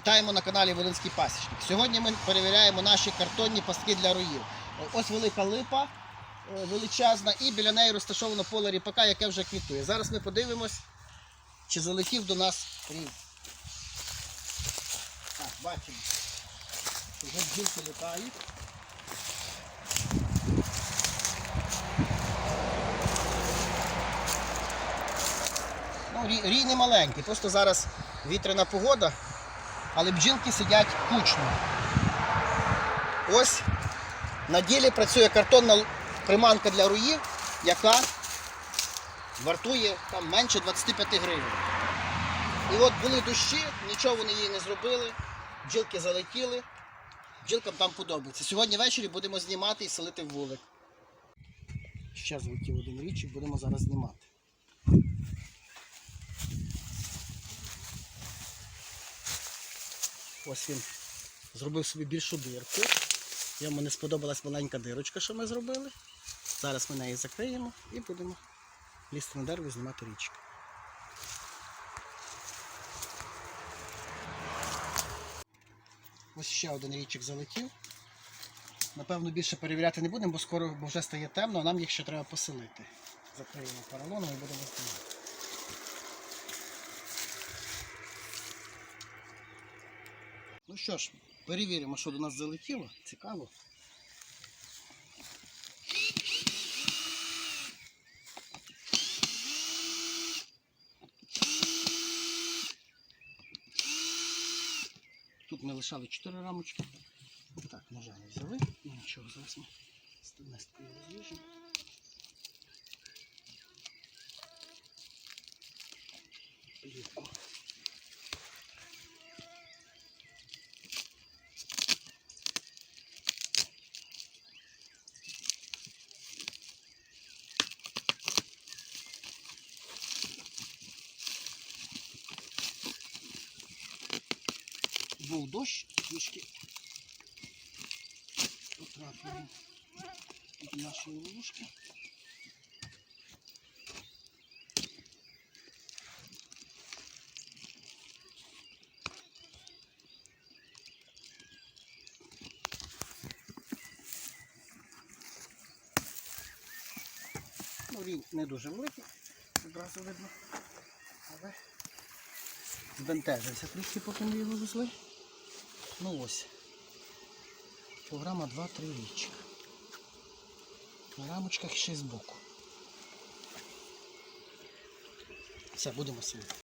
Вітаємо на каналі Волинський Пасічник. Сьогодні ми перевіряємо наші картонні пастки для руїв. Ось велика липа е, величезна, і біля неї розташовано поле ріпака, яке вже квітує. Зараз ми подивимось, чи залетів до нас рій. Так, бачимо. Вже бджілки літають. Ну, рій не маленький, просто зараз вітряна погода, але бджілки сидять кучно. Ось на ділі працює картонна приманка для руїв, яка вартує там менше 25 гривень. І от були дощі, нічого вони їй не зробили, бджілки залетіли, бджілкам там подобається. Сьогодні ввечері будемо знімати і селити вулик. Ще злетів один річик, будемо зараз знімати. Ось він зробив собі більшу дирку. Йому не сподобалась маленька дирочка, що ми зробили. Зараз ми неї закриємо і будемо лізти на дерево і знімати річку. Ось ще один річик залетів. Напевно, більше перевіряти не будемо, бо скоро вже стає темно, а нам їх ще треба поселити. Закриємо поролоном і будемо знімати. Ну що ж, перевіримо, що до нас залетіло. Цікаво. Тут ми лишали 4 рамочки. Так, ножа не взяли. Ну нічого, зараз ми стовнесткою розріжемо. Плівку. Був дощ, трішки потрапили до нашої ловушки. Ну, не дуже великий, одразу видно, але збентежився трішки, поки ми його везли. Ну ось. Кілограма 2-3 річка. На рамочках ще збоку. Все, будемо сидіти.